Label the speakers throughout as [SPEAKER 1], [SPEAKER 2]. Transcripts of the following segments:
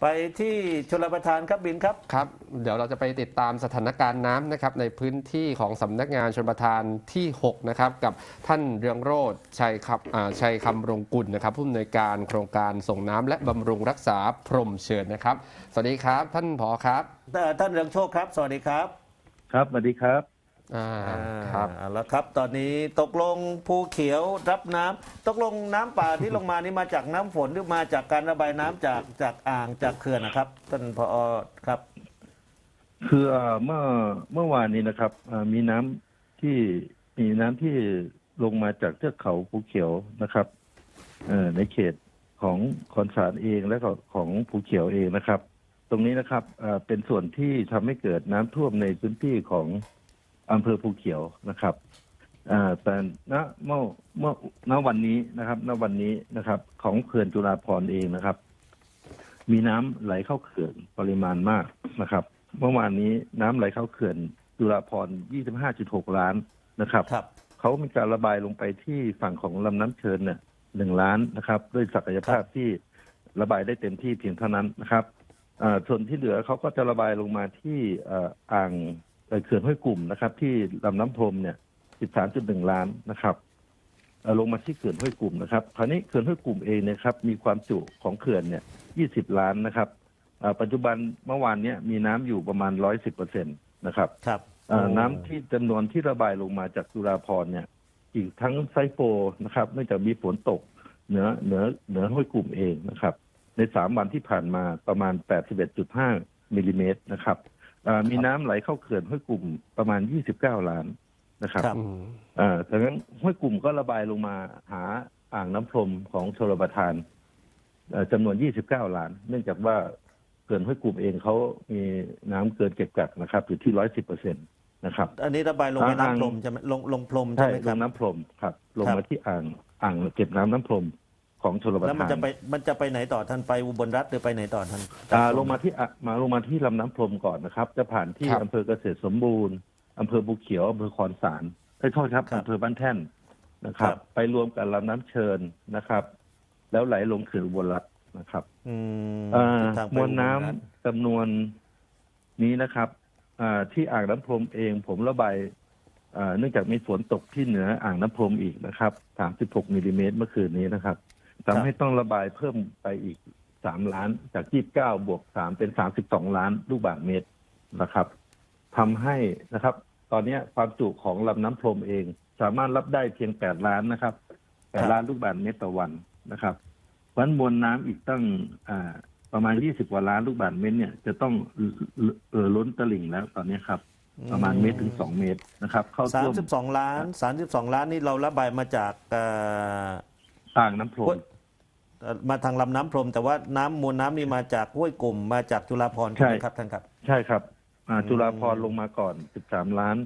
[SPEAKER 1] ไปที่ชลประทานครับบินครับ
[SPEAKER 2] ครับ เดี๋ยวเราจะไปติดตามสถานการณ์น้ำนะครับในพื้นที่ของสำนักงานชนประทานที่ 6 นะครับ กับท่านเรืองโรธชัยคำอ่าชัยคำรงกุลนะครับผู้อำนวยการโครงการส่งน้ำและบำรุงรักษาพรหมเชิญนะครับ สวัสดีครับ ท่านผอครับ
[SPEAKER 1] เอ่อท่านเรืองโชคครับ สวัสดีครับ
[SPEAKER 3] ครับสวัสดีครับ
[SPEAKER 2] อ่าครับ
[SPEAKER 1] อ่าแล้วครับ ตอนนี้ตกลงภูเขียวรับน้ำตกลงน้ำป่าที่ลงมานี่มาจากน้ำฝนหรือมาจากการระบายน้ำจากจากอ่างจากเขื่อนนะครับท่านผอครับ
[SPEAKER 3] คือเอ่อเมื่อเมื่อวานนี้นะครับเอ่อมีน้ำที่มีน้ำที่ลงมาจากเทือกเขาภูเขียวนะครับเอ่อในเขตของคอนสารเองและก็ของภูเขียวเองนะครับ ตรงนี้นะครับเอ่อเป็นส่วนที่ทำให้เกิดน้ำท่วมในพื้นที่ของ อำเภอภูเขียวนะครับเอ่อแต่ณเมื่อเมื่อณวันนี้นะครับณวันนี้นะครับ ของเขื่อนจุฬาภรณ์เองนะครับ มีน้ำไหลเข้าเขื่อนปริมาณมากนะครับ เมื่อวานนี้น้ำไหลเข้าเขื่อนจุฬาภรณ์25.6 ล้านนะครับ
[SPEAKER 1] ครับ
[SPEAKER 3] เขามีการระบายลงไปที่ฝั่งของลำน้ำเชิญเนี่ยหนึ่งล้านนะครับ ด้วยศักยภาพที่ระบายได้เต็มที่เพียงเท่านั้นนะครับอ่าส่วนที่เหลือเขาก็จะระบายลงมาที่เอ่ออ่าง เอ่อเขื่อนห้วยกลุ่มนะครับ ที่ลำน้ำพรมเนี่ย13.1 ล้านนะครับเอ่อลงมาที่เขื่อนห้วยกลุ่มนะครับคราวนี้เขื่อนห้วยกลุ่มเองเนยครับ มีความจุของเขื่อนเนี่ย 20 ล้านนะครับอ่าปัจจุบันเมื่อวานเนี้ยมีน้ำอยู่ประมาณ 110เปอร์เซ็นต์นะครับ
[SPEAKER 1] ครับ
[SPEAKER 3] เอ่อน้ำที่จำนวนที่ระบายลงมาจากจุฬาภรณ์เนี่ย อีกทั้งไซโปนะครับเนื่องจากมีฝนตกเหนือเหนือเหนือห้วยกลุ่มเองนะครับ ในสามวันที่ผ่านมาประมาณ 81.5มิลลิเมตรนะครับเอ่อ มีน้ำไหลเข้าเขื่อนห้วยกลุ่มประมาณ 29 ล้านนะครับ
[SPEAKER 1] ครับ
[SPEAKER 2] อืม
[SPEAKER 3] เอ่อดังนั้นห้วยกลุ่มก็ระบายลงมาหาอ่างน้ำพรมของชลประทานเอ่อจำนวน 29 ล้าน เนื่องจากว่าเขื่อนห้วยกลุ่มเองเขามีน้ำเกินเก็บกักนะครับอยู่ที่110เปอร์เซ็นต์นะครับ
[SPEAKER 1] อันนี้ระบายลงไป
[SPEAKER 3] อ่า
[SPEAKER 1] น้ำพรมใช่ไหมลงลงพรม
[SPEAKER 3] ใช่
[SPEAKER 1] ใช่ไหมค
[SPEAKER 3] ล
[SPEAKER 1] รับ
[SPEAKER 3] งน้ำพรมครับ ลง
[SPEAKER 1] ครั
[SPEAKER 3] มา
[SPEAKER 1] บ
[SPEAKER 3] ที่อ่างอ่างเก็บน้ำน้ำพรม ของชลประ
[SPEAKER 1] แล้วมัน
[SPEAKER 3] ทาน
[SPEAKER 1] จะไปมันจะไปไหนต่อท่านไปอุบลรัฐหรือไปไหนต่อท่าน
[SPEAKER 3] อ่าลงมาที่อะมาลงมาที่ลำน้ำพรมก่อนนะครับ จะผ่านที่
[SPEAKER 2] ครับ
[SPEAKER 3] อำเภอเกษตรสมบูรณ์อำเภอบุเขียวอำเภอคอนสารขอโทษครับอำเภอบ้านแท่นนะครับ ไปรวมกับลำน้ำเชิญนะครับ แล้วไหลลงเขื่อนอุบลรัฐนะครับ
[SPEAKER 1] อืม
[SPEAKER 3] อ่า
[SPEAKER 1] ทางไป
[SPEAKER 3] มวลน้ำ
[SPEAKER 1] อุบลรัฐ
[SPEAKER 3] จำนวนนี้นะครับอ่าที่อ่างน้ำพรมเองผมระบายอ่าเนื่องจากมีฝนตกที่เหนืออ่างน้ำพรมอีกนะครับ 36มิลลิเมตรเมื่อคืนนี้นะครับ ทำให้ต้องระบายเพิ่มไปอีก3ล้าน จาก29บวก3เป็น32ล้านลูกบาศก์เมตรนะครับทำให้นะครับ ตอนนี้ความจุของลำน้ำพรมเอง สามารถรับได้เพียง8ล้านนะครับ8ล้านลูกบาศก์เมตรต่อวันนะครับเพราะฉะนั้นมวลน้ำอีกตั้งอ่าประมาณ20กว่าล้านลูกบาศก์เมตรเนี่ยจะต้องเออล้นตลิ่งแล้วตอนนี้ครับประมาณเมตรถึง2เมตรนะครับ เข้า
[SPEAKER 1] สา
[SPEAKER 3] ท่
[SPEAKER 1] ม
[SPEAKER 3] วม
[SPEAKER 1] สิบสองล้านสามสิบสองล้านนี่เราระบายมาจากเอ่อ
[SPEAKER 3] อ่างน้ำพรม
[SPEAKER 1] เอ่อมาทางลำน้ำพรม แต่ว่าน้ำมวลน้ำนี่มาจากห้วยกลุ่มมาจากจุฬาภรณ์ใช่ไหมครับท่านครับ
[SPEAKER 3] ใช่ครับอ่า
[SPEAKER 1] อืม
[SPEAKER 3] จุฬาพรณ์ลงมาก่อน 13 ล้าน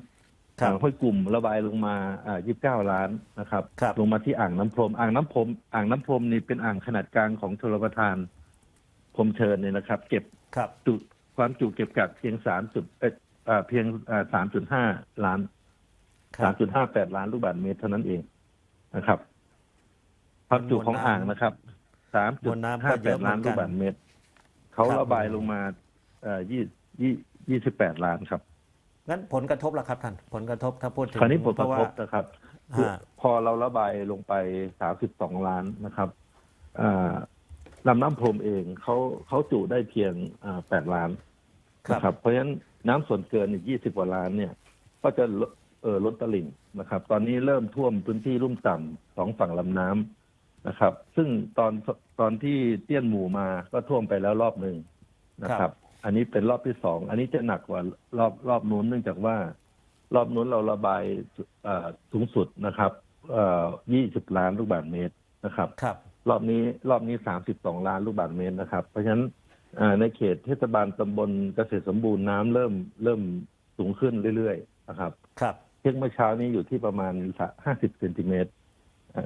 [SPEAKER 1] ครับ
[SPEAKER 3] อ่าห้วยกลุ่มระบายลงมาอ่า29 ล้านนะครับ
[SPEAKER 1] ครับ
[SPEAKER 3] ลงมาที่อ่างน้ำพรม อ่างน้ำพรม อ่างน้ำพรมนี่เป็นอ่างขนาดกลางของชลประทานพรมเชิญเนี่ยนะครับ เก็บ
[SPEAKER 1] ครับ
[SPEAKER 3] จุความจุเก็บกักเพียงสามจุดเอ่ออ่าเพียงสามจุดห้าล้าน
[SPEAKER 1] ครั
[SPEAKER 3] สา
[SPEAKER 1] บ
[SPEAKER 3] มจุดห้าแปดล้านลูกบาศก์เมตรเท่านั้นเองนะครับความจุของอ่างนะครับ สาม
[SPEAKER 1] ม
[SPEAKER 3] จุ
[SPEAKER 1] ว
[SPEAKER 3] ด
[SPEAKER 1] ลน้ำ
[SPEAKER 3] ห้า
[SPEAKER 1] ก็
[SPEAKER 3] แป
[SPEAKER 1] เยอะ
[SPEAKER 3] ด
[SPEAKER 1] เหมื
[SPEAKER 3] ล้า
[SPEAKER 1] อนน
[SPEAKER 3] ลู
[SPEAKER 1] กั
[SPEAKER 3] ก
[SPEAKER 1] น
[SPEAKER 3] บาศก์เมตร เขา
[SPEAKER 1] ครับ
[SPEAKER 3] ระบายลงมาเอ่อยี่ยี่ยี่สิบแปดล้านครับ
[SPEAKER 1] งั้นผลกระทบล่ะครับท่านผลกระทบถ้าพูดถึง
[SPEAKER 3] คราวนี้ผลก
[SPEAKER 1] เพ
[SPEAKER 3] ระ
[SPEAKER 1] ราะว่า
[SPEAKER 3] ทบนะครับ
[SPEAKER 1] ฮะ
[SPEAKER 3] พอเราระบายลงไปสามสิบสองล้านนะครับอ่าลำน้ำพรมเองเขาเขาจุได้เพียงอ่าแปดล้าน
[SPEAKER 1] ครับ
[SPEAKER 3] นะครับ เพราะฉะนั้นน้ำส่วนเกินอีกยี่สิบกว่าล้านเนี่ย ก็จะลดเออล้นตลิ่งนะครับ ตอนนี้เริ่มท่วมพื้นที่ลุ่มต่ำสองฝั่งลำน้ำ นะครับ ซึ่งตอนตอนที่เตี้ยนหมู่มาก็ท่วมไปแล้วรอบหนึ่งนะครับ อันนี้เป็นรอบที่สอง อันนี้จะหนักกว่ารอบรอบนู้นเนื่องจากว่า รอบนู้นเราระบายเอ่อสูงสุดนะครับเอ่อ20ล้านลูกบาศก์เมตรนะครับ
[SPEAKER 1] ครับ
[SPEAKER 3] รอบนี้รอบนี้32ล้านลูกบาศก์เมตรนะครับ เพราะฉะนั้นเอ่อในเขตเทศบาลตำบลเกษตรสมบูรณ์น้ำเริ่มเริ่มสูงขึ้นเรื่อยๆนะครับ
[SPEAKER 1] ครับ
[SPEAKER 3] เช็คเมื่อเช้านี้อยู่ที่ประมาณ50เซนติเมตรเอ่อ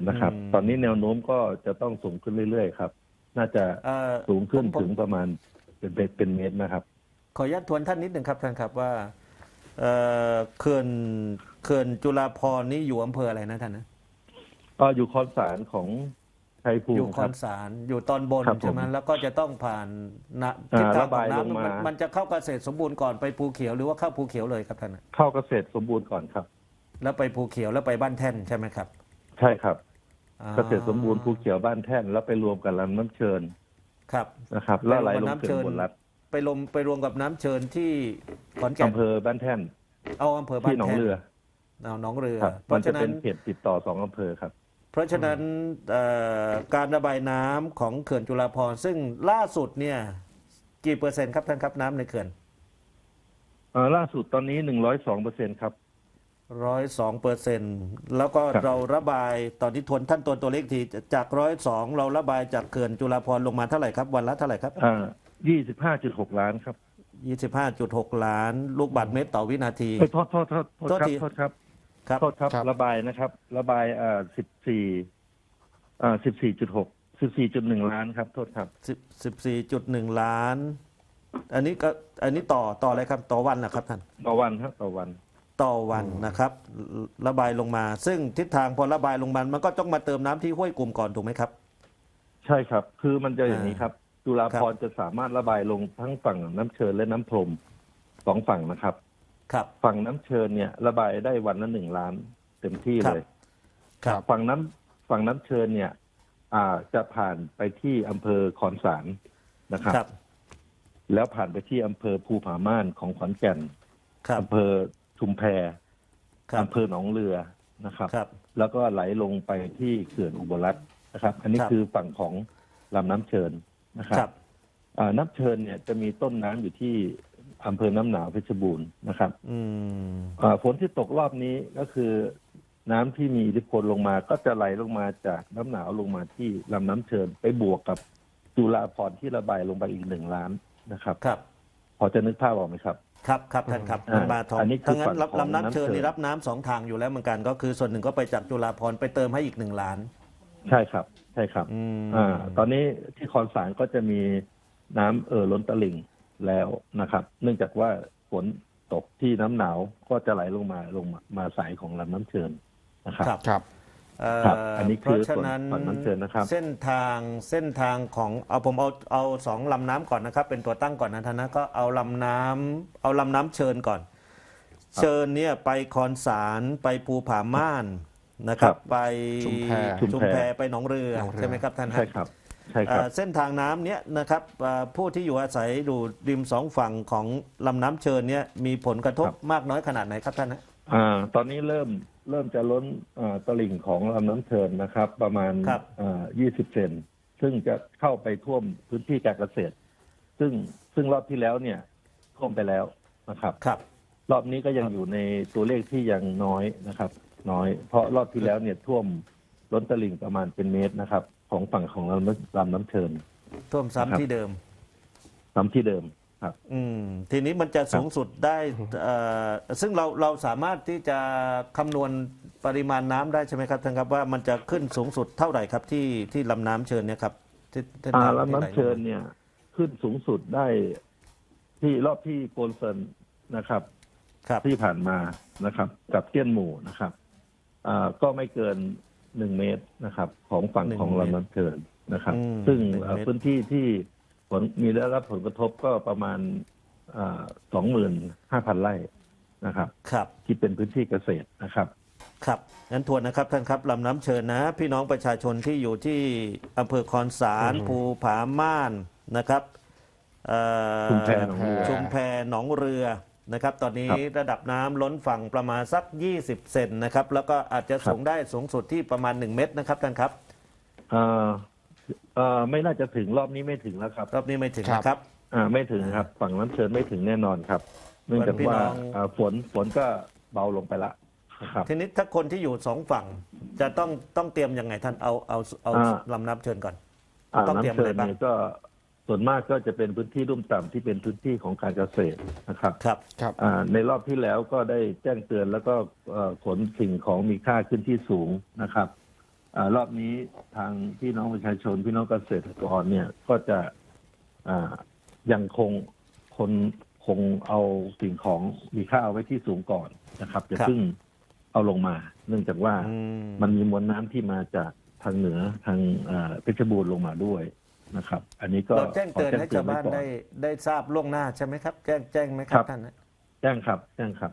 [SPEAKER 3] นะครับ
[SPEAKER 1] อืม
[SPEAKER 3] ตอนนี้แนวโน้มก็จะต้องสูงขึ้นเรื่อยๆครับ น่าจะ
[SPEAKER 1] เอ่อ
[SPEAKER 3] สูงขึ้น
[SPEAKER 1] ผมผม
[SPEAKER 3] ถึงประมาณเป็นเป็นเป็นเมตรนะครับ
[SPEAKER 1] ขออนุญาตทวนท่านนิดหนึ่งครับท่านครับว่าเอ่อเขื่อนเขื่อนจุฬาภรณ์นี่อยู่อำเภออะไรนะท่านนะ
[SPEAKER 3] ก็อยู่คอนสารของชัยภู
[SPEAKER 1] อ
[SPEAKER 3] มิ
[SPEAKER 1] ยู่ค
[SPEAKER 3] ค
[SPEAKER 1] อ
[SPEAKER 3] รับ
[SPEAKER 1] นสารอยู่ตอนบน
[SPEAKER 3] ครับ
[SPEAKER 1] ใช่ไหม
[SPEAKER 3] ผม
[SPEAKER 1] แล้วก็จะต้องผ่านนะ
[SPEAKER 3] อ่า
[SPEAKER 1] ทิศทาง
[SPEAKER 3] ระ
[SPEAKER 1] ข
[SPEAKER 3] บา
[SPEAKER 1] อง
[SPEAKER 3] ย
[SPEAKER 1] น้ำ
[SPEAKER 3] ลงมามั
[SPEAKER 1] นมันจะเข้าเกษตรสมบูรณ์ก่อนไปภูเขียวหรือว่าเข้าภูเขียวเลยครับท่าน
[SPEAKER 3] เข้าเกษตรสมบูรณ์ก่อนครับ
[SPEAKER 1] แล้วไปภูเขียวแล้วไปบ้านแท่นใช่ไหมครับ
[SPEAKER 3] ใช่ครับ
[SPEAKER 1] อ่า
[SPEAKER 3] เกษตรสมบูรณ์ภูเขียวบ้านแท่นแล้วไปรวมกับลำน้ำเชิญ
[SPEAKER 1] ครับ
[SPEAKER 3] นะครับ แล้วไหลลง
[SPEAKER 1] น้ำ
[SPEAKER 3] เขื่
[SPEAKER 1] เชิ
[SPEAKER 3] อน
[SPEAKER 1] ญ
[SPEAKER 3] บนรัฐ
[SPEAKER 1] ไปลมไปรวมกับน้ำเชิญที่ขอนแก่น
[SPEAKER 3] อำเภอบ้านแท่น
[SPEAKER 1] เอาอำเภอบ้า
[SPEAKER 3] ที่
[SPEAKER 1] น
[SPEAKER 3] หนอง
[SPEAKER 1] แท่น
[SPEAKER 3] เรือ
[SPEAKER 1] เอาหนองเรือ
[SPEAKER 3] ครับ
[SPEAKER 1] เพ
[SPEAKER 3] มัน
[SPEAKER 1] ราะ
[SPEAKER 3] จะ
[SPEAKER 1] ฉะนั้
[SPEAKER 3] เป็นน เขตติดต่อสองอำเภอครับ
[SPEAKER 1] เพราะฉะนั้นเอ่อการระบายน้ำของเขื่อนจุฬาภรณ์ซึ่งล่าสุดเนี่ยกี่เปอร์เซ็นต์ครับท่านครับน้ำในเขื่อน
[SPEAKER 3] เอ่อล่าสุดตอนนี้หนึ่งร้อยสองเปอร์เซ็นครับ
[SPEAKER 1] ร้อยสองเปอร์เซ็นต์แล้วก็
[SPEAKER 3] ครับ
[SPEAKER 1] เราระบายตอนที่ทวนท่านตัวตัวเลขทีจากร้อยสองเราระบายจากเขื่อนจุฬาภรณ์ลงมาเท่าไหร่ครับ วันละเท่าไหร่ครับ
[SPEAKER 3] อ่ายี่สิบห้าจุดหกล้านครับ
[SPEAKER 1] ยี่สิบห้าจุดหกล้าน ลูกบาศก์เมตรต่อวินาที
[SPEAKER 3] เอ้ยโทษโทษโทษโทษ
[SPEAKER 1] โทษ
[SPEAKER 3] ครับ
[SPEAKER 1] ที
[SPEAKER 3] โทษครับ
[SPEAKER 1] ครับ
[SPEAKER 3] โทษครับ
[SPEAKER 2] ครับ
[SPEAKER 3] ระบายนะครับ ระบายอ่าสิบสี่อ่าสิบสี่จุดหกสิบสี่จุดหนึ่งล้านครับ โทษครับ
[SPEAKER 1] สิบสิบสี่จุดหนึ่งล้าน อันนี้ก็อันนี้ต่อต่ออะไรครับ ต่อวันนะครับท่าน
[SPEAKER 3] ต่อวันครับต่อวัน
[SPEAKER 1] ต่อวันนะครับ ระบายลงมา ซึ่งทิศทางพอระบายลงมามันก็ต้องมาเติมน้ำที่ห้วยกลุ่มก่อนถูกไหมครับ
[SPEAKER 3] ใช่ครับ คือมันจะอย่างนี้ครับจุฬา
[SPEAKER 1] ครับ
[SPEAKER 3] พรณ์จะสามารถระบายลงทั้งฝั่งน้ำเชิญและน้ำพรมสองฝั่งนะครับ
[SPEAKER 1] ครับ
[SPEAKER 3] ฝั่งน้ำเชิญเนี่ย ระบายได้วันละหนึ่งล้านเต็มที่
[SPEAKER 1] ครับ
[SPEAKER 3] เลย
[SPEAKER 1] ครับ
[SPEAKER 3] ฝั่งน้ำฝั่งน้ำเชิญเนี่ย อ่าจะผ่านไปที่อำเภอขอนสารนะครับ
[SPEAKER 1] ครับ
[SPEAKER 3] แล้วผ่านไปที่อำเภอภูผาม่านของขอนแก่น
[SPEAKER 1] ครับ
[SPEAKER 3] อำเภอ ชุมแพ
[SPEAKER 1] ครับ
[SPEAKER 3] อำเภอหนองเรือนะครับ
[SPEAKER 1] ครับ
[SPEAKER 3] แล้วก็ไหลลงไปที่เขื่อนอุบลรัฐนะครับ อันนี้
[SPEAKER 1] ครับ
[SPEAKER 3] คือฝั่งของลำน้ำเชิญนะครับ
[SPEAKER 1] ครับ
[SPEAKER 3] อ่าน้ำเชิญเนี่ยจะมีต้นน้ำอยู่ที่อำเภอน้ำหนาวเพชรบูรณ์นะครับ
[SPEAKER 1] อืม
[SPEAKER 3] อ่าฝนที่ตกรอบนี้ก็คือน้ำที่มีอิทธิพลลงมาก็จะไหลลงมาจากน้ำหนาวลงมาที่ลำน้ำเชิญไปบวกกับจุฬาพรณ์ที่ระบายลงไปอีกหนึ่งล้านนะครับ
[SPEAKER 1] ครับ
[SPEAKER 3] พอจะนึกภาพออกไหมครับ
[SPEAKER 1] ครับครับท่านครับ
[SPEAKER 3] อ่า
[SPEAKER 1] มันมาทอง
[SPEAKER 3] อันนี้คือ
[SPEAKER 1] ทั้งนั้น
[SPEAKER 3] ฝั่งของ
[SPEAKER 1] ลำน้ำเชิญ
[SPEAKER 3] น้ำเชิญ
[SPEAKER 1] นี่รับน้ำสองทางอยู่แล้วเหมือนกันก็คือส่วนหนึ่งก็ไปจากจุฬาภรณ์ไปเติมให้อีกหนึ่งล้าน
[SPEAKER 3] ใช่ครับ ใช่ครับ
[SPEAKER 1] อืม
[SPEAKER 3] อ่าตอนนี้ที่คอนสารก็จะมีน้ำเอ่อล้นตลิ่งแล้วนะครับ เนื่องจากว่าฝนตกที่น้ำหนาวก็จะไหลลงมาลงมามาสายของลำน้ำเชิญนะครับ
[SPEAKER 1] ครับ
[SPEAKER 2] ครับ
[SPEAKER 1] เอ่อ
[SPEAKER 3] ครับอันนี้
[SPEAKER 1] เพ
[SPEAKER 3] คือ
[SPEAKER 1] ราะฉะนั้น
[SPEAKER 3] ส่วนฝั่งน้ำเชิญนะครับ
[SPEAKER 1] เส้นทางเส้นทางของเอาผมเอาเอาสองลำน้ำก่อนนะครับ เป็นตัวตั้งก่อนนะท่านนะก็เอาลำน้ำเอาลำน้ำเชิญก่อน เชิญเนี่ยไปคอนสารไปภูผาม่านนะครับ
[SPEAKER 3] ครับ
[SPEAKER 1] ไป
[SPEAKER 2] ชุมแพ
[SPEAKER 3] ชุม
[SPEAKER 1] ชุม
[SPEAKER 3] แพ
[SPEAKER 1] แพไปหนองเรือ
[SPEAKER 2] หนองเรือ
[SPEAKER 1] ใช่ไหมครับท่านฮะ
[SPEAKER 3] ใช่ครับใช่ครับ
[SPEAKER 1] เอ่อเส้นทางน้ำเนี้ยนะครับเอ่อผู้ที่อยู่อาศัยอยู่ริมสองฝั่งของลำน้ำเชิญเนี่ยมีผลกระทบ
[SPEAKER 3] ครับ
[SPEAKER 1] มากน้อยขนาดไหนครับท่านนะ
[SPEAKER 3] อ่าตอนนี้เริ่ม เริ่มจะล้นอ่าตลิ่งของลำน้ำเชิญนะครับ ประมาณ
[SPEAKER 1] ครับ
[SPEAKER 3] อ่า20เซนซึ่งจะเข้าไปท่วมพื้นที่การเกษตร ซึ่งซึ่งรอบที่แล้วเนี่ยท่วมไปแล้วนะครับ
[SPEAKER 1] ครับ
[SPEAKER 3] รอบนี้ก็ยังอยู่ในตัวเลขที่ยังน้อยนะครับ น้อย เพราะรอบที่แล้วเนี่ยท่วมล้นตลิ่งประมาณเป็นเมตรนะครับ ของฝั่งของลำน้ำลำน้ำเชิญ
[SPEAKER 1] ท่วม
[SPEAKER 3] ครับ
[SPEAKER 1] ซ้ำที่เดิม
[SPEAKER 3] ซ้ำที่เดิม ครับ
[SPEAKER 1] อืมทีนี้มันจะสูงสุดได้เอ่อซึ่งเราเราสามารถที่จะคำนวณปริมาณน้ำได้ใช่ไหมครับท่านครับว่ามันจะขึ้นสูงสุดเท่าไหร่ครับที่ที่ลำน้ำเชิญเนี่ยครับที่ที่
[SPEAKER 3] อ่า
[SPEAKER 1] ที่
[SPEAKER 3] ลำ
[SPEAKER 1] ไห
[SPEAKER 3] น้ำเชิญเนี่ย ขึ้นสูงสุดได้ที่รอบที่โกลเซนนะครับ
[SPEAKER 1] ครับ
[SPEAKER 3] ที่ผ่านมานะครับ กับเตี้ยนหมู่นะครับอ่าก็ไม่เกินหนึ่งเมตรนะครับ ของฝั่งของลำน้ำเชิญนะครับ
[SPEAKER 1] อืม
[SPEAKER 3] ซึ่ง
[SPEAKER 1] หนึ่ง
[SPEAKER 3] เอ่อ
[SPEAKER 1] เมตร
[SPEAKER 3] พื้นที่ที่ผ ลมีได้รับผลกระทบก็ประมาณสองหมื่นห้าพันไร่นะครับ
[SPEAKER 1] ครับ
[SPEAKER 3] ที่เป็นพื้นที่เกษตรนะครับ
[SPEAKER 1] ครับงั้นทวนนะครับท่านครับลำน้ำเชิญนะ พี่น้องประชาชนที่อยู่ที่อำเภอคอนสาร
[SPEAKER 2] อืม
[SPEAKER 1] ภูผาม่านนะครับเอ่อ
[SPEAKER 3] ชุมแพหนองเรือ
[SPEAKER 1] ชุมแพหนองเรือนะครับ ตอนนี้
[SPEAKER 3] ครับ
[SPEAKER 1] ระดับน้ำล้นฝั่งประมาณสัก 20 เซนนะครับ แล้วก็อาจจะสูงได้สูงสุดที่ประมาณ 1 เมตรนะครับท่านครับ
[SPEAKER 3] อ่า เอ่อไม่น่าจะถึงรอบนี้ไม่ถึงแล้วครับ
[SPEAKER 1] รอบนี้ไม่ถึง
[SPEAKER 2] ครับ
[SPEAKER 1] นะครับ
[SPEAKER 3] อ่าไม่ถึงครับ ฝั่งน้ำเชิญไม่ถึงแน่นอนครับ เนื่องจากว่า
[SPEAKER 1] พี่น้อง
[SPEAKER 3] อ่าฝนฝนก็เบาลงไปละนะครับ
[SPEAKER 1] ทีนี้ถ้าคนที่อยู่สองฝั่ง จะต้องต้องเตรียมยังไงท่านเอาเอาเอา
[SPEAKER 3] อ่า
[SPEAKER 1] ลำน้ำเชิญก่อน
[SPEAKER 3] อ่า
[SPEAKER 1] ต้องเตรียม
[SPEAKER 3] น้ำเชิ
[SPEAKER 1] อะไร
[SPEAKER 3] ญ
[SPEAKER 1] บ้าง
[SPEAKER 3] เนี่ยก็ส่วนมากก็จะเป็นพื้นที่รุ่มต่ำที่เป็นพื้นที่ของการเกษตรนะครับ
[SPEAKER 1] ครับ
[SPEAKER 2] ครับ
[SPEAKER 3] อ่าในรอบที่แล้วก็ได้แจ้งเตือนแล้วก็เอ่อขนสิ่งของมีค่าขึ้นที่สูงนะครับ อารอบนี้ทางพี่น้องประชาชน พี่น้องเกษตรกรเนี่ยก็จะอ่ายังคงคนคงเอาสิ่งของมีค่าเอาไว้ที่สูงก่อนนะครับจะ
[SPEAKER 1] ครับ
[SPEAKER 3] เพิ่งเอาลงมา เนื่องจากว่า
[SPEAKER 1] อืม
[SPEAKER 3] มันมีมวลน้ำที่มาจากทางเหนือทางเอ่อเพชรบูรณ์ลงมาด้วยนะครับ อันนี้ก็
[SPEAKER 1] เราแจ้งเตือน
[SPEAKER 3] ข
[SPEAKER 1] ให้
[SPEAKER 3] แจ้
[SPEAKER 1] ชางว
[SPEAKER 3] ไว้
[SPEAKER 1] บ้าน
[SPEAKER 3] ก่อ
[SPEAKER 1] ได้ได้ทราบล่วงหน้าใช่ไหมครับ แจ้งแจ้งไหมครับท่านนะ
[SPEAKER 3] แจ้งครับ แจ้งครับ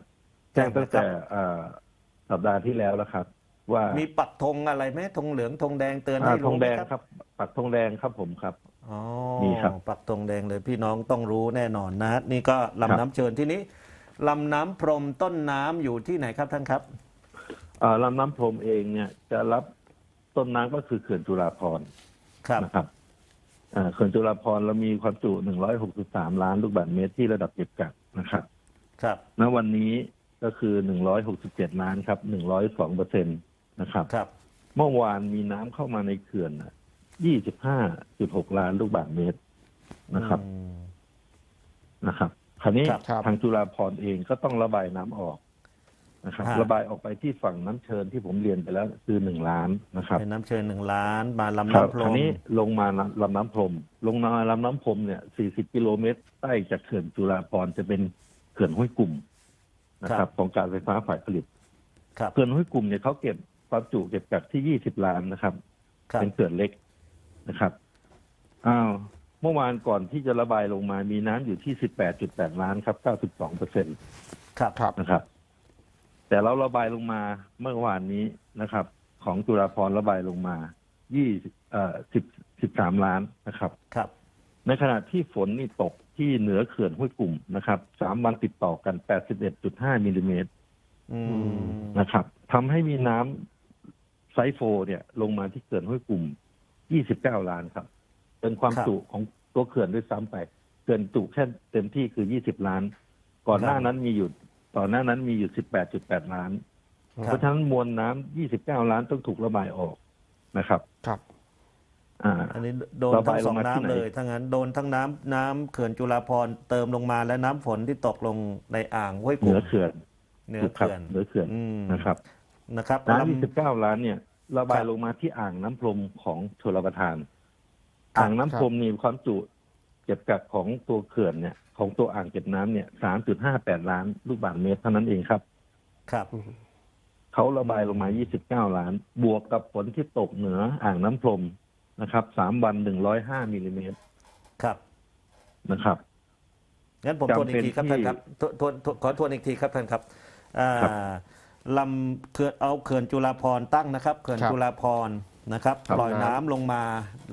[SPEAKER 1] แจ้
[SPEAKER 3] แจ้
[SPEAKER 1] ง
[SPEAKER 3] งตั้ง
[SPEAKER 1] นะครับ
[SPEAKER 3] แต่เอ่อสัปดาห์ที่แล้วแล้วครับ ว่า
[SPEAKER 1] มีปักธงอะไรไหมธงเหลืองธงแดงเตือน
[SPEAKER 3] อ่า
[SPEAKER 1] ให้
[SPEAKER 3] ธ
[SPEAKER 1] รู้
[SPEAKER 3] ง
[SPEAKER 1] ไหม
[SPEAKER 3] แดง
[SPEAKER 1] ครับ
[SPEAKER 3] ครับ ปักธงแดงครับผมครับ
[SPEAKER 1] อ๋อ
[SPEAKER 3] มีครับ
[SPEAKER 1] ปักธงแดงเลยพี่น้องต้องรู้แน่นอนนะ นี่ก็
[SPEAKER 3] ครับ
[SPEAKER 1] ลำน้ำเชิญที่นี้ลำน้ำพรมต้นน้ำอยู่ที่ไหนครับท่านครับ
[SPEAKER 3] เอ่อลำน้ำพรมเองเนี่ยจะรับต้นน้ำก็คือเขื่อนจุฬาภรณ์
[SPEAKER 1] ครับ
[SPEAKER 3] นะครับเอ่อเขื่อนจุฬาภรณ์เรามีความจุ 163 ล้านลูกบาศก์เมตรที่ระดับเก็บกักนะครับ
[SPEAKER 1] ครับ
[SPEAKER 3] ณวันนี้ก็คือ 167 ล้านครับ 102เปอร์เซ็นต์ นะครับ
[SPEAKER 1] ครับ
[SPEAKER 3] เมื่อวานมีน้ำเข้ามาในเขื่อนน่ะ25.6ล้านลูกบาศก์เมตรนะครับ
[SPEAKER 1] อืม
[SPEAKER 3] นะครับ คราวนี้
[SPEAKER 1] ครับ
[SPEAKER 2] ครับ
[SPEAKER 3] ทางจุฬาภรณ์เองก็ต้องระบายน้ำออกนะครับ
[SPEAKER 1] ฮะ
[SPEAKER 3] ระบายออกไปที่ฝั่งน้ำเชิญที่ผมเรียนไปแล้วคือหนึ่งล้านนะครับ
[SPEAKER 1] เป็นน้ำเชิญหนึ่งล้านมาลำ
[SPEAKER 3] ครับ
[SPEAKER 1] น้ำพร
[SPEAKER 3] คราว
[SPEAKER 1] ม
[SPEAKER 3] นี้ลงมาลำน้ำพรม ลงมาลำน้ำพรมเนี่ย 40 กิโลเมตร ใต้จากเขื่อนจุฬาภรณ์จะเป็นเขื่อนห้วยกลุ่มนะครับของการไฟฟ้าฝ่ายผลิต
[SPEAKER 1] ครับ
[SPEAKER 3] เขื่อนห้วยกลุ่มเนี่ยเขาเก็บ ความจุเก็บกักที่20ล้านนะครับ
[SPEAKER 1] ครับ
[SPEAKER 3] เป็นเขื่อนเล็กนะครับอ้าวเมื่อวานก่อนที่จะระบายลงมามีน้ำอยู่ที่18.8ล้านครับ92เปอร์เซ็นต์
[SPEAKER 1] ครับ
[SPEAKER 2] ครับ
[SPEAKER 3] นะครับ แต่เราระบายลงมาเมื่อวานนี้นะครับ ของจุฬาภรณ์ระบายลงมา20เอ่อ10 13ล้านนะครับ
[SPEAKER 1] ครับ
[SPEAKER 3] ในขณะที่ฝนนี่ตกที่เหนือเขื่อนห้วยกลุ่มนะครับ สามวันติดต่อกัน 81.5มิลลิเมตร
[SPEAKER 1] อืม
[SPEAKER 3] นะครับทำให้มีน้ำ ไซโฟเนี่ยลงมาที่เขื่อนห้วยกลุ่ม 29 ล้านครับเป็นความ
[SPEAKER 1] ครับ
[SPEAKER 3] จุของตัวเขื่อนด้วยซ้ำไปเขื่อนจุแค่เต็มที่คือ 20 ล้าน ก่อนหน้านั้นมีอยู่ต่อนหน้านั้นมีอยู่ 18.8 ล้าน
[SPEAKER 1] ครับ
[SPEAKER 3] เพราะฉะนั้นมวลน้ำ29 ล้านต้องถูกระบายออกนะครับ
[SPEAKER 2] ครับ
[SPEAKER 3] อ่า
[SPEAKER 1] อันนี้โดน
[SPEAKER 3] ระ
[SPEAKER 1] ทั้
[SPEAKER 3] บาย
[SPEAKER 1] งสอง
[SPEAKER 3] ลงมาที่ไหน
[SPEAKER 1] น้ำเลยทั้งนั้นโดนทั้งน้ำน้ำเขื่อนจุฬาภรณ์เติมลงมาและน้ำฝนที่ตกลงในอ่างห้วย
[SPEAKER 3] เห
[SPEAKER 1] กุ่
[SPEAKER 3] นื
[SPEAKER 1] ม
[SPEAKER 3] อเขื่อน
[SPEAKER 1] เหนือ
[SPEAKER 3] ถูกครับ
[SPEAKER 1] เขื่อน
[SPEAKER 3] เหนือเขื่อน
[SPEAKER 1] อืม
[SPEAKER 3] นะครับ
[SPEAKER 1] นะครับ
[SPEAKER 3] น้ำ
[SPEAKER 1] ลำ
[SPEAKER 3] อีก19ล้านเนี่ย ระบา
[SPEAKER 1] ค
[SPEAKER 3] ย
[SPEAKER 1] รับ
[SPEAKER 3] ลงมาที่อ่างน้ำพรมของชลประทาน
[SPEAKER 1] ครับ
[SPEAKER 3] อ่างน้ำพรมนี่ความจุเก็บกักของตัวเขื่อนเนี่ย ของตัวอ่างเก็บน้ำเนี่ย 3.58 ล้านลูกบาศก์เมตรเท่านั้นเองครับ
[SPEAKER 1] ครับ
[SPEAKER 3] เขาระบายลงมา 29 ล้าน บวกกับฝนที่ตกเหนืออ่างน้ำพรมนะครับสามวัน 105มิลลิเมตร
[SPEAKER 1] ครับ
[SPEAKER 3] นะครับ
[SPEAKER 1] งั้นผม
[SPEAKER 3] จำ
[SPEAKER 1] ทวนอีกทีครับ
[SPEAKER 3] เป็นที่
[SPEAKER 1] ท่านครับทวนทวนทวนขอทวนอีกทีครับท่านครับ อ่า
[SPEAKER 3] ครับ
[SPEAKER 1] ลำเขื่อนเอาเขื่อนจุฬาภรณ์ตั้งนะครับเขื่อน
[SPEAKER 2] ครับ
[SPEAKER 1] จุฬาภรณ์นะครับ
[SPEAKER 3] ครับ
[SPEAKER 1] ปล่อยน้ำลงมา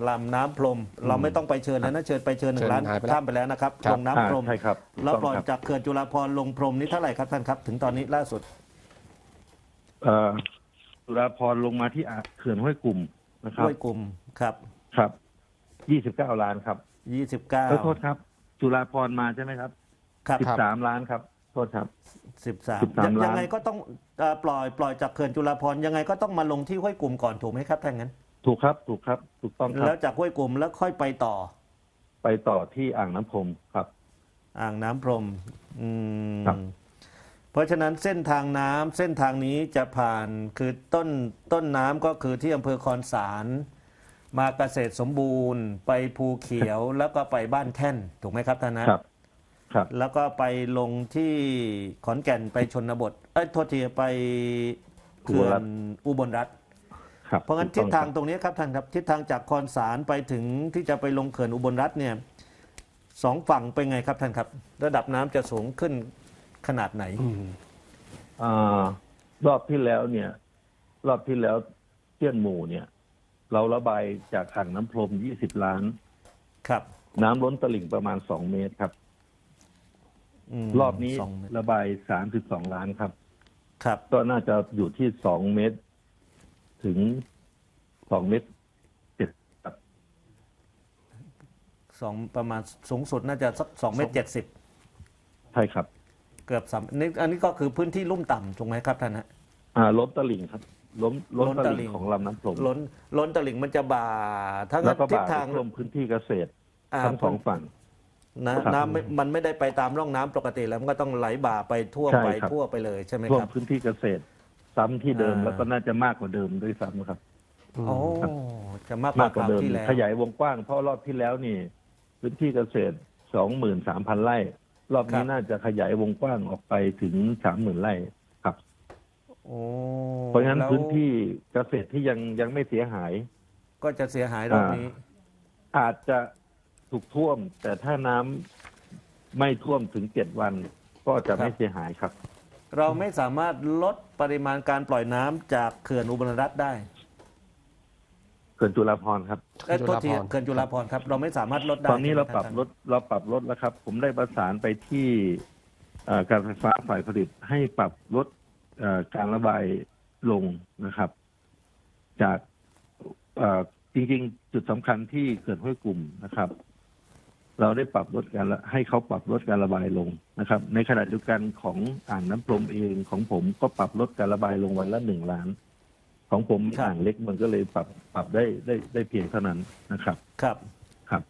[SPEAKER 1] ลำน้ำพรม เราไม่ต้องไปเชิญนะนะเชิญไปเชิญหนึ่
[SPEAKER 2] เชิ
[SPEAKER 1] ง
[SPEAKER 2] ญ
[SPEAKER 1] ล้าน
[SPEAKER 2] หายไปแล้ว
[SPEAKER 1] ข้ามไปแล้วนะครับ
[SPEAKER 2] ครับ
[SPEAKER 1] ลงน้ำพรม
[SPEAKER 3] อ่าใช่ครับถูก
[SPEAKER 1] แล้ว
[SPEAKER 3] ต้อง
[SPEAKER 1] ปล่อย
[SPEAKER 3] ครับ
[SPEAKER 1] จากเขื่อนจุฬาภรณ์ลงพรมนี้เท่าไหร่ครับท่านครับ ถึงตอนนี้ล่าสุด
[SPEAKER 3] เอ่อสุราพรณ์ลงมาที่อ่างเขื่อนห้วยกลุ่มนะครับ
[SPEAKER 1] ด้วยกลุ่มครับ
[SPEAKER 3] ครับ29ล้านครับ
[SPEAKER 1] 29
[SPEAKER 3] ขอโทษครับ จุฬาพรณ์มาใช่ไหมครับ
[SPEAKER 1] ครับ
[SPEAKER 3] 13ล้านครับ โทษครับ
[SPEAKER 1] 13
[SPEAKER 3] 13ล้าน
[SPEAKER 1] ยังไงก็ต้องเอ่อปล่อยปล่อยจากเขื่อนจุฬาภรณ์ยังไงก็ต้องมาลงที่ห้วยกลุ่มก่อนถูกไหมครับถ้างั้น
[SPEAKER 3] ถูกครับถูกครับ ถูกต้องครั
[SPEAKER 1] แล้ว
[SPEAKER 3] บ
[SPEAKER 1] จากห้วยกลุ่มแล้วค่อยไปต่อ
[SPEAKER 3] ไปต่อที่อ่างน้ำพรมครับ
[SPEAKER 1] อ่างน้ำพรมอืม
[SPEAKER 3] ครับ
[SPEAKER 1] เพราะฉะนั้นเส้นทางน้ำเส้นทางนี้จะผ่านคือต้นต้นน้ำก็คือที่อำเภอคอนสาร มาเกษตรสมบูรณ์ ไปภูเขียวแล้วก็ไปบ้านแท่น ถูกไหมครับท่านนะครับ
[SPEAKER 3] ครับ
[SPEAKER 1] แล้วก็ไปลงที่ขอนแก่นไปชนบท เอ้ยโทษทีไปเขื่อนอุบลรัฐ
[SPEAKER 3] ครับ
[SPEAKER 1] เพราะงั้น
[SPEAKER 3] ถู
[SPEAKER 1] ทิ
[SPEAKER 3] ก
[SPEAKER 1] ศ
[SPEAKER 3] อ
[SPEAKER 1] ทาง
[SPEAKER 3] ครับ
[SPEAKER 1] ตรงนี้ครับท่านครับทิศทางจากคอนสารไปถึงที่จะไปลงเขื่อนอุบลรัฐเนี่ยสองฝั่งเป็นไงครับท่านครับ ระดับน้ำจะสูงขึ้นขนาดไหน
[SPEAKER 2] อืม
[SPEAKER 3] อ่ารอบที่แล้วเนี่ย รอบที่แล้วเตี้ยนหมู่เนี่ย เราระบายจากอ่างน้ำพรม20ล้าน
[SPEAKER 1] ครับ
[SPEAKER 3] น้ำล้นตลิ่งประมาณ2เมตรครับ
[SPEAKER 1] ม
[SPEAKER 3] รอบนี้
[SPEAKER 1] สงเมตร
[SPEAKER 3] ระบาย 32 ล้านครับ
[SPEAKER 1] ครับ
[SPEAKER 3] ก็น่าจะอยู่ที่ 2 เมตร ถึง 2 เมตรเจ็ดครับ
[SPEAKER 1] สองประมาณสูงสุดน่าจะสักสองเมตรเจ็ดสิบ
[SPEAKER 3] ใช่ครับ
[SPEAKER 1] เกือบสามนี่อันนี้ก็คือพื้นที่ลุ่มต่ำถูกไหมครับท่านฮะ
[SPEAKER 3] อ่าล้นตลิ่งครับ ล้มล้น
[SPEAKER 1] ล้น
[SPEAKER 3] ต
[SPEAKER 1] ตลิ่
[SPEAKER 3] ลิ่ง
[SPEAKER 1] ง
[SPEAKER 3] ของลำน้ำพรม
[SPEAKER 1] ล้นล้นตลิ่งมันจะบ่าถ้า
[SPEAKER 3] แล้
[SPEAKER 1] งั้
[SPEAKER 3] วนก็
[SPEAKER 1] ทิศ
[SPEAKER 3] บ่า
[SPEAKER 1] ทาง
[SPEAKER 3] ท่วมพื้นที่เกษตร
[SPEAKER 1] อ่า
[SPEAKER 3] ทั้งสองฝั่ง
[SPEAKER 1] นะครับน้ำไม่มันไม่ได้ไปตามร่องน้ำปกติแล้วมันก็ต้องไหลบ่าไปท่วม
[SPEAKER 3] ใช่
[SPEAKER 1] ไป
[SPEAKER 3] ครับ
[SPEAKER 1] ทั่วไปเลยใช่ไหม
[SPEAKER 3] ท่ว
[SPEAKER 1] ค
[SPEAKER 3] ม
[SPEAKER 1] รับ
[SPEAKER 3] พื้นที่เกษตร ซ้ำที่เดิม
[SPEAKER 1] อ่า
[SPEAKER 3] แล้วก็น่าจะมากกว่าเดิมด้วยซ้ำครับ
[SPEAKER 1] โอ้จะมากก
[SPEAKER 3] มา
[SPEAKER 1] ว่าก
[SPEAKER 3] กว่า
[SPEAKER 1] คราว
[SPEAKER 3] เดิม
[SPEAKER 1] ที่แล้ว
[SPEAKER 3] ขยายวงกว้างเพราะรอบที่แล้วนี่ พื้นที่เกษตรสองหมื่นสามพันไร่ รอบนี้น่าจะขยายวงกว้างออกไปถึงสามหมื่นไร่ครับ
[SPEAKER 1] โโอ้
[SPEAKER 3] เพราะฉะนั้น
[SPEAKER 1] แล้ว
[SPEAKER 3] พื้นที่เกษตรที่ยังยังไม่เสียหาย
[SPEAKER 1] ก็จะเสียหายรอบนี้
[SPEAKER 3] อาจจะ ถูกท่วม แต่ถ้าน้ำไม่ท่วมถึงเจ็ดวัน ก็จะไม่
[SPEAKER 1] ครับ
[SPEAKER 3] เสียหายครับ
[SPEAKER 1] เราไม่สามารถลดปริมาณการปล่อยน้ำจากเขื่อนอุบลรัฐได้
[SPEAKER 3] เขื่อนจุฬาภรณ์ครับ
[SPEAKER 1] เอ้ยโทษที
[SPEAKER 2] จุฬาภรณ์
[SPEAKER 1] เขื่อนจุฬาภรณ์ครับเราไม่สามารถลดได้
[SPEAKER 3] ตอนนี้เรา
[SPEAKER 1] ใช่ไหม
[SPEAKER 3] ปรับ
[SPEAKER 1] ท่น
[SPEAKER 3] ลดเราปรับลดแล้วครับ ผมได้ประสานไปที่เอ่อการไฟฟ้าฝ่ายผลิตให้ปรับลดเอ่อการระบายลงนะครับ จากเอ่อจริงๆ จุดสำคัญที่เกิดห้วยกลุ่มนะครับ เราได้ปรับลดการละให้เขาปรับลดการระบายลงนะครับ ในขณะเดียวกันของอ่างน้ำพรมเองของผมก็ปรับลดการระบายลงวันละหนึ่งล้าน ของผมอ่างเล็กมันก็เลยปรับปรับได้ได้ได้เพียงเท่านั้นนะครับ
[SPEAKER 1] ครับ
[SPEAKER 3] ครับ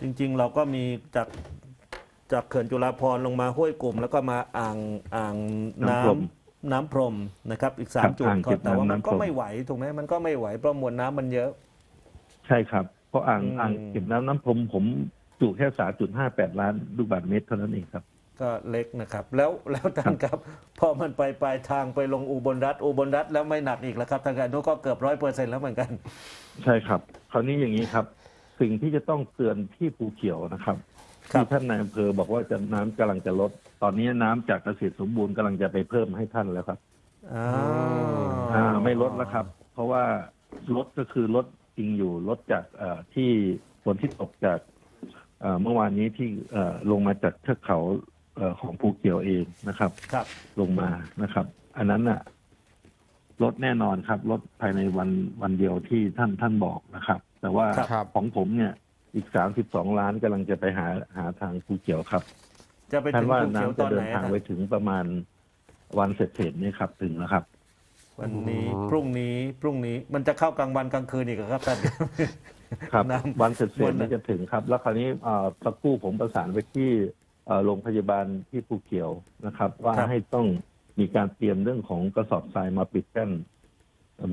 [SPEAKER 1] จริงๆเราก็มีจากจากเขื่อนจุฬาภรณ์ลงมาห้วยกลุ่ม แล้วก็มาอ่างอ่างน้
[SPEAKER 3] น้ำพรมำ
[SPEAKER 1] น้ำพรมนะครับ อีกสา
[SPEAKER 3] ครั
[SPEAKER 1] ม
[SPEAKER 3] บ
[SPEAKER 1] จุด
[SPEAKER 3] อ่าง
[SPEAKER 1] ก็
[SPEAKER 3] เก็บ
[SPEAKER 1] แต่ว่า
[SPEAKER 3] น้ำ
[SPEAKER 1] มันก็
[SPEAKER 3] น้ำพรม
[SPEAKER 1] ไม่ไหวถูกไหมมันก็ไม่ไหวเพราะมวลน้ำมันเยอะ
[SPEAKER 3] ใช่ครับ เพราะอ่าง
[SPEAKER 1] อืม
[SPEAKER 3] อ่างเก็บน้ำน้ำพรมผมจุแค่สาจุดห้าแปดล้านลูกบาศก์เมตรเท่านั้นเองครับ
[SPEAKER 1] ก็เล็กนะครับ แล้วแล้วท่านครับ พอมันไปปลายทางไปลงอุบลรัฐอุบลรัฐแล้วไม่หนักอีกแล้วครับทางการนู้นก็เกือบร้อยเปอร์เซ็นต์แล้วเหมือนกัน
[SPEAKER 3] ใช่ครับ คราวนี้อย่างนี้ครับ สิ่งที่จะต้องเตือนที่ภูเขียวนะครับ
[SPEAKER 1] ครับ
[SPEAKER 3] ที่ท่านนายอำเภอบอกว่าจะน้ำกำลังจะลด ตอนนี้น้ำจากเกษตรสมบูรณ์กำลังจะไปเพิ่มให้ท่านแล้วครับ
[SPEAKER 1] อ่า
[SPEAKER 3] อ่าไม่ลดแล้วครับ เพราะว่าลดก็คือลดจ ริงอยู่ลดจากเอ่อที่ฝนที่ตกจากเอ่อเมื่อวานนี้ที่เอ่อลงมาจากเทือกเขาเอ่อของภูเขียวเองนะครับ
[SPEAKER 1] ครับ
[SPEAKER 3] ลงมานะครับ อันนั้นน่ะลดแน่นอนครับลดภายในวันวันเดียวที่ท่านท่านบอกนะครับ แต่ว่า
[SPEAKER 2] ครับ
[SPEAKER 3] ของผมเนี่ยอีกสามสิบสองล้านกำลังจะไปหาหาทางภูเขียวครับ
[SPEAKER 1] จะไป
[SPEAKER 3] ท่า
[SPEAKER 1] ถึ
[SPEAKER 3] น
[SPEAKER 1] ง
[SPEAKER 3] ว่า
[SPEAKER 1] ภูเขียว
[SPEAKER 3] น้ำ
[SPEAKER 1] ต
[SPEAKER 3] จะ
[SPEAKER 1] อน
[SPEAKER 3] เดิ
[SPEAKER 1] ไหน
[SPEAKER 3] น
[SPEAKER 1] อะ
[SPEAKER 3] ทาง
[SPEAKER 1] ท่าน
[SPEAKER 3] ไปถึงประมาณวันเสร็จๆนี่ครับ ถึงแล้วครับ
[SPEAKER 1] วันนี้
[SPEAKER 2] อืม
[SPEAKER 1] พรุ่งนี้พรุ่งนี้มันจะเข้ากลางวันกลางคืนอีกเหรอครับท่าน
[SPEAKER 3] ครับ
[SPEAKER 1] น้ำ
[SPEAKER 3] วันเสร็จ
[SPEAKER 1] วัน
[SPEAKER 3] ๆนี่จะถึงครับ แล้วคราวนี้เอ่อสักครู่ผมประสานไปที่เอ่อโรงพยาบาลที่ภูเขียวนะครับ ว่า
[SPEAKER 1] ครับ
[SPEAKER 3] ให้ต้องมีการเตรียมเรื่องของกระสอบทรายมาปิดกั้น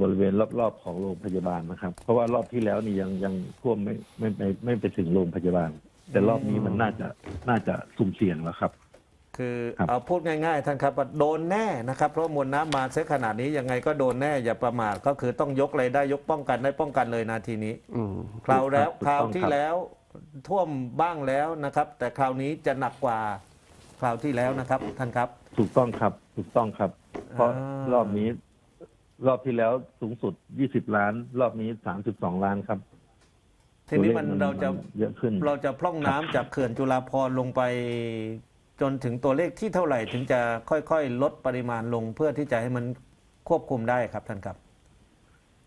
[SPEAKER 3] บริเวณรอบๆของโรงพยาบาลนะครับ เพราะว่ารอบที่แล้วนี่ยังยังท่วมไม่ไม่ไม่ไม่ไปถึงโรงพยาบาล แต่รอบนี้มันน่าจะน่าจะสุ่มเสี่ยงแล้วครับ
[SPEAKER 1] คือ
[SPEAKER 3] ครับ
[SPEAKER 1] เอาพูดง่ายๆท่านครับว่าโดนแน่นะครับ เพราะมวลน้ำมาเสียขนาดนี้ยังไงก็โดนแน่อย่าประมาทก็คือต้องยกอะไรได้ยกป้องกันได้ป้องกันเลยนาทีนี้
[SPEAKER 2] อืม
[SPEAKER 1] คราวแล้ว
[SPEAKER 3] ถูก
[SPEAKER 1] คราว
[SPEAKER 3] ต้อง
[SPEAKER 1] ที่
[SPEAKER 3] ครับ
[SPEAKER 1] แล้วท่วมบ้างแล้วนะครับ แต่คราวนี้จะหนักกว่าคราวที่แล้วนะครับ ท่านครับ
[SPEAKER 3] ถูกต้องครับ ถูกต้องครับ เพราะ
[SPEAKER 1] อ่าร
[SPEAKER 3] อบนี้ รอบที่แล้วสูงสุด 20 ล้าน รอบนี้ 32 ล้านครับ
[SPEAKER 1] ทีนี้มัน
[SPEAKER 3] ตัวลข
[SPEAKER 1] เราจะ
[SPEAKER 3] เยอะขึ้น
[SPEAKER 1] เราจะพร่องน้ำจากเขื่อนจุฬาภรณ์ลงไป จนถึงตัวเลขที่เท่าไหร่ถึงจะค่อยๆ ลดปริมาณลงเพื่อที่จะให้มันควบคุมได้ครับท่านครับ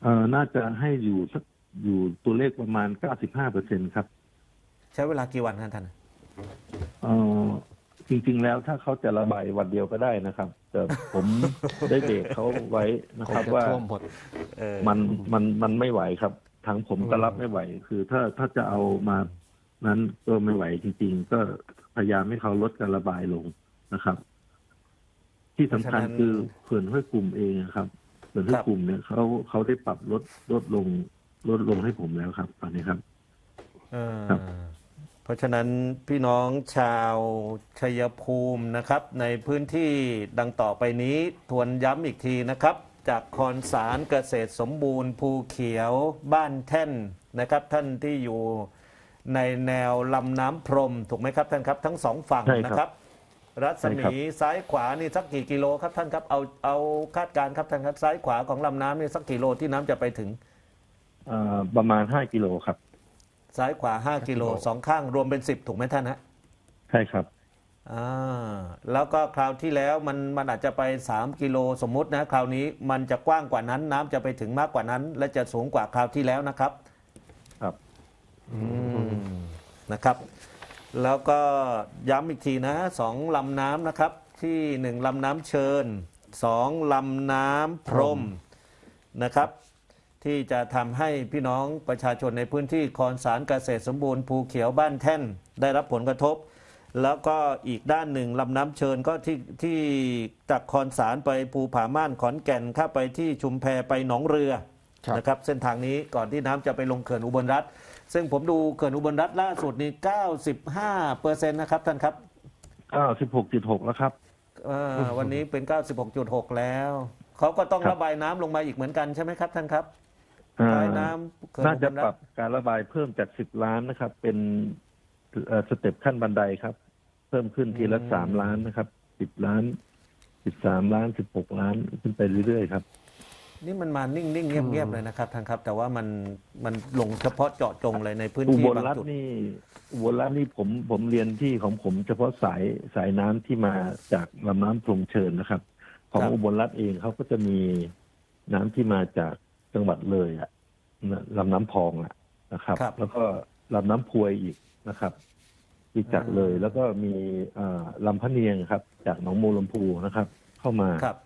[SPEAKER 3] เอ่อน่าจะให้อยู่สักอยู่ตัวเลขประมาณ 95เปอร์เซ็นครับ
[SPEAKER 1] ใช้เวลากี่วันครับท่าน
[SPEAKER 3] เอ่อจริงๆแล้วถ้าเขาจะระบายวันเดียวก็ได้นะครับ แต่ผมได้เบรกเขาไว้นะ
[SPEAKER 2] ค
[SPEAKER 3] ครับ
[SPEAKER 2] งจะ
[SPEAKER 3] ว่า
[SPEAKER 2] ท่วมหมด
[SPEAKER 1] เออ
[SPEAKER 3] มันมันมันไม่ไหวครับทางผมก็
[SPEAKER 2] อืม
[SPEAKER 3] รับไม่ไหว คือถ้าถ้าจะเอามานั้นก็ไม่ไหวจริง ๆ ก็ พยายามให้เขาลดการระบายลงนะครับ ที่สำคัญคือเขื่อนห้วยกลุ่มเองอะครับเขื่อนห้วยกลุ่มเนี่ยเขาเขาได้ปรับลดลดลงลดลงให้ผมแล้วครับ ตอนนี้ครับ
[SPEAKER 1] เออ
[SPEAKER 3] ครับ
[SPEAKER 1] เพราะฉะนั้นพี่น้องชาวชัยภูมินะครับ ในพื้นที่ดังต่อไปนี้ทวนย้ำอีกทีนะครับ จากคอนสารเกษตรสมบูรณ์ภูเขียวบ้านแท่นนะครับ ท่านที่อยู่ ในแนวลำน้ำพรมถูกไหมครับท่านครับ ทั้งสองฝั่ง
[SPEAKER 3] ใช่ครับ
[SPEAKER 1] นะครับ รัศ
[SPEAKER 3] ใช่ครับ
[SPEAKER 1] มีซ้ายขวานี่สักกี่กิโลครับท่านครับเอาเอาคาดการณ์ครับท่านครับซ้ายขวาของลำน้ำนี่สักกี่โลที่น้ำจะไปถึง
[SPEAKER 3] เอ่อประมาณห้ากิโลครับ
[SPEAKER 1] ซ้ายขวา5กิโล
[SPEAKER 2] กิโล
[SPEAKER 1] สองข้างรวมเป็น 10 ถูกไหมท่านฮะ
[SPEAKER 3] ใช่ครับ
[SPEAKER 1] อ่าแล้วก็คราวที่แล้วมันมันอาจจะไป 3 กิโลสมมุตินะ คราวนี้มันจะกว้างกว่านั้น น้ำจะไปถึงมากกว่านั้น และจะสูงกว่าคราวที่แล้วนะครับ
[SPEAKER 3] ครับ
[SPEAKER 1] อืม นะครับ แล้วก็ย้ำอีกทีนะสองลำน้ำนะครับ ที่หนึ่งลำน้ำเชิญสองลำน้ำพรมนะครับ ที่จะทำให้พี่น้องประชาชนในพื้นที่คอนสารเกษตรสมบูรณ์ภูเขียวบ้านแท่นได้รับผลกระทบ แล้วก็อีกด้านหนึ่งลำน้ำเชิญก็ที่ที่จากคอนสารไปภูผาม่านขอนแก่นเข้าไปที่ชุมแพไปหนองเรือ
[SPEAKER 2] ครับ
[SPEAKER 1] นะครับ เส้นทางนี้ก่อนที่น้ำจะไปลงเขื่อนอุบลรัฐ ซึ่งผมดูเขื่อนอุบลรัฐล่าสุดนี่95เปอร์เซ็นต์นะครับท่านครับ
[SPEAKER 3] ก็สิบหกจุดหกแล้วครับ
[SPEAKER 1] เอ่อวันนี้เป็น 96.6 แล้ว เขาก็ต้อง
[SPEAKER 3] ครับ
[SPEAKER 1] ระบายน้ำลงมาอีกเหมือนกันใช่ไหมครับท่านครับ
[SPEAKER 3] อ่า
[SPEAKER 1] ระบายน้ำเขื่อน
[SPEAKER 3] น่าจะ
[SPEAKER 1] อุบล
[SPEAKER 3] ป
[SPEAKER 1] รั
[SPEAKER 3] รั
[SPEAKER 1] ฐ
[SPEAKER 3] บการระบายเพิ่มจากสิบล้านนะครับ เป็นเอ่อสเต็ปขั้นบันไดครับ เพิ่มขึ้นทีละสามล้านนะครับสิบล้านสิบสามล้านสิบหกล้านขึ้นไปเรื่อยๆครับ
[SPEAKER 1] นี่มันมานิ่งๆเงียบๆเลยนะครับท่านครับ แต่ว่ามันมันลงเฉพาะเจาะจงเลยในพื้น
[SPEAKER 3] อุ
[SPEAKER 1] ที่
[SPEAKER 3] บล
[SPEAKER 1] บาง
[SPEAKER 3] รัฐ
[SPEAKER 1] จุด
[SPEAKER 3] นี่อุบลรัฐนี่ผมผมเรียนที่ของผมเฉพาะสายสายน้ำที่มาจากลำน้ำพรมเชิญนะครับ ของ
[SPEAKER 1] ครับ
[SPEAKER 3] อุบลรัฐเองเขาก็จะมีน้ำที่มาจากจังหวัดเลยอะนะลำน้ำพองอะนะครับ
[SPEAKER 1] ครับ
[SPEAKER 3] แล้วก็ลำน้ำพวยอีกนะครับที่จากเลยแล้วก็มีเอ่อลำพะเนียงครับ จากหนองมูลลำพูนะครับ เข้ามา
[SPEAKER 1] ครับ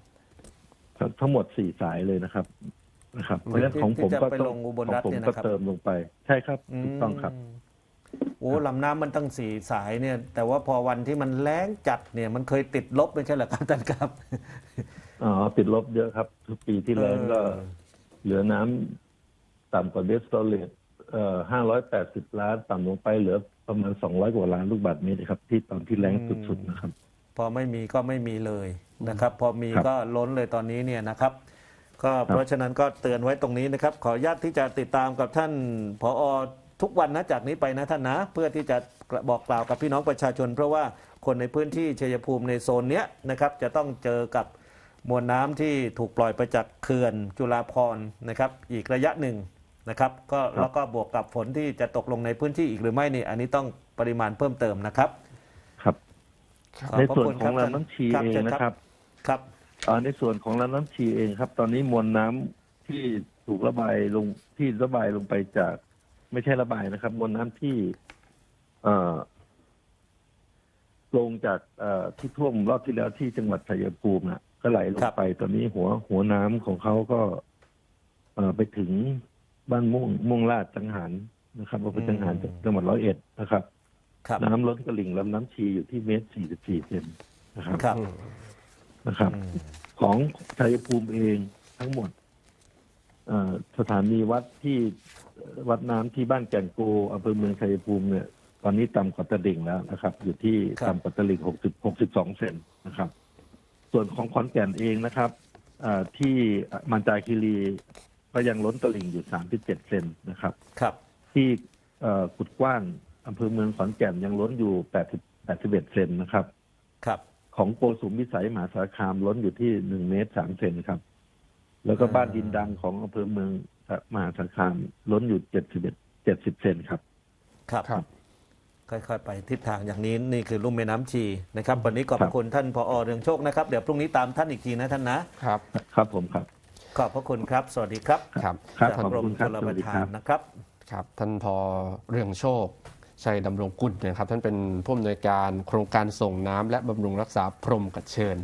[SPEAKER 3] ทั้งทั้งหมดสี่สายเลยนะครับนะครับ เพราะฉะนั้น
[SPEAKER 1] ที่
[SPEAKER 3] ของผม
[SPEAKER 1] ที่จะ
[SPEAKER 3] ก็
[SPEAKER 1] ไป
[SPEAKER 3] ต้
[SPEAKER 1] ล
[SPEAKER 3] อง
[SPEAKER 1] งอุบล
[SPEAKER 3] ของ
[SPEAKER 1] รัฐ
[SPEAKER 3] ผม
[SPEAKER 1] เนี่ย
[SPEAKER 3] ก็
[SPEAKER 1] นะครับ
[SPEAKER 3] เติมลงไป ใช่ครับถูกต้องครับ
[SPEAKER 1] มโอ้ลำน้ำมันตั้งสี่สายเนี่ย แต่ว่าพอวันที่มันแล้งจัดเนี่ย มันเคยติดลบไม่ใช่เหรอครับท่านครับ
[SPEAKER 3] อ๋อติดลบเยอะครับทุกปีที่แล้วก็
[SPEAKER 1] เออ
[SPEAKER 3] เหลือน้ำต่ำกว่าเดสโตเลตเอ่อห้าร้อยแปดสิบล้านต่ำลงไปเหลือประมาณสองร้อยกว่าล้านลูกบาศก์เมตรครับ ที่ตอนที่แรงสุดๆนะครับ
[SPEAKER 1] พอไม่มีก็ไม่มีเลยนะครับ พอมี
[SPEAKER 3] ครับ
[SPEAKER 1] ก็ล้นเลยตอนนี้เนี่ยนะครับ ก็เพราะฉะนั้นก็เตือนไว้ตรงนี้นะครับ ขออนุญาตที่จะติดตามกับท่านผอทุกวันนะจากนี้ไปนะท่านนะ เพื่อที่จะบอกกล่าวกับพี่น้องประชาชน เพราะว่าคนในพื้นที่ชัยภูมิในโซนเนี้ยนะครับ จะต้องเจอกับมวลน้ำที่ถูกปล่อยไปจากเขื่อนจุฬาภรณ์นะครับ อีกระยะหนึ่งนะครับ ก็แล้วก็บวกกับฝนที่จะตกลงในพื้นที่อีกหรือไม่นี่อันนี้ต้องปริมาณเพิ่มเติมนะครับ
[SPEAKER 3] ครับ
[SPEAKER 1] ขอบ
[SPEAKER 3] ใน
[SPEAKER 1] พระ
[SPEAKER 3] ส่วน
[SPEAKER 1] คุณ
[SPEAKER 3] ของ
[SPEAKER 1] ครับ
[SPEAKER 3] ลำน้ำชี
[SPEAKER 1] ครับ
[SPEAKER 3] เอง
[SPEAKER 1] เชิญ
[SPEAKER 3] นะครับ
[SPEAKER 1] ครับ
[SPEAKER 3] อ่าในส่วนของลำน้ำชีเองครับ ตอนนี้มวลน้ำที่ถูกระบายลงที่ระบายลงไปจาก ไม่ใช่ระบายนะครับ มวลน้ำที่เอ่อลงจากเอ่อที่ท่วมรอบที่แล้วที่จังหวัดชัยภูมิน่ะก็ไหลล
[SPEAKER 1] ครั
[SPEAKER 3] ง
[SPEAKER 1] บ
[SPEAKER 3] ไป ตอนนี้หัวหัวน้ำของเขาก็เอ่อไปถึงบ้านม่วงม่วงลาดจังหันนะครับอำเภอจังหันจังหวัดร้อยเอ็ดนะครับ
[SPEAKER 1] ครับ
[SPEAKER 3] น้ำล้นตลิ่งลำน้ำชีอยู่ที่เมตรสี่สิบสี่เซนนะครับ
[SPEAKER 1] ครับ
[SPEAKER 3] นะครับ
[SPEAKER 1] อืม
[SPEAKER 3] ของชัยภูมิเองทั้งหมดเอ่อสถานีวัดที่เอ่อวัดน้ำที่บ้านแก่นโกอำเภอเมืองชัยภูมิเนี่ยตอนนี้ต่ำกว่าตลิ่งแล้วนะครับ อยู่ที่
[SPEAKER 1] ครับ
[SPEAKER 3] ต่ำกว่าตลิ่งหกสิบหกสิบสองเซนนะครับ ส่วนของขอนแก่นเองนะครับเอ่อที่มันจาคีรีก็ยังล้นตลิ่งอยู่สามสิบเจ็ดเซนนะครับ
[SPEAKER 1] ครับ
[SPEAKER 3] ที่เอ่อกุดกว้าง อำเภอเมืองขอนแก่นยังล้นอยู่แปดสิบแปดสิบเอ็ดเซนนะครับ
[SPEAKER 1] ครับ
[SPEAKER 3] ของโกสุมวิสัยมหาสารคามล้นอยู่ที่หนึ่งเมตรสามเซนครับ แล้วก็
[SPEAKER 1] อ่า
[SPEAKER 3] บ้านดินดังของอำเภอเมืองมหาสารคามล้นอยู่เจ็ดสิบเอ็ดเจ็ดสิบเซนครับ
[SPEAKER 1] ครับ
[SPEAKER 2] ครับ
[SPEAKER 1] ค่อยๆ ไปทิศทางอย่างนี้นี่คือลุ่มแม่น้ำชีนะครับ วันนี้ขอบพ
[SPEAKER 3] ครั
[SPEAKER 1] ระ
[SPEAKER 3] บ
[SPEAKER 1] คุณท่านผอเรืองโชคนะครับเดี๋ยวพรุ่งนี้ตามท่านอีกทีนะท่านนะ
[SPEAKER 2] ครับ
[SPEAKER 3] ครับผมครับ
[SPEAKER 1] ขอบพระคุณครับ สวัสดีครับ
[SPEAKER 2] ครับ
[SPEAKER 3] ครับ
[SPEAKER 1] จาก
[SPEAKER 3] ขอบ
[SPEAKER 1] กรม
[SPEAKER 3] คุณค
[SPEAKER 1] ช
[SPEAKER 3] รับ
[SPEAKER 1] ล
[SPEAKER 3] ส
[SPEAKER 1] ป
[SPEAKER 3] วัสดี
[SPEAKER 1] ระ
[SPEAKER 3] ค
[SPEAKER 1] ทา
[SPEAKER 3] รั
[SPEAKER 1] น
[SPEAKER 3] บ
[SPEAKER 1] นะครับ
[SPEAKER 2] ครับ ท่านพอเรืองโชค ชัยดำรงกุลนะครับท่านเป็นผู้อำนวยการโครงการส่งน้ำและบำรุงรักษาพรมกัดเชิญ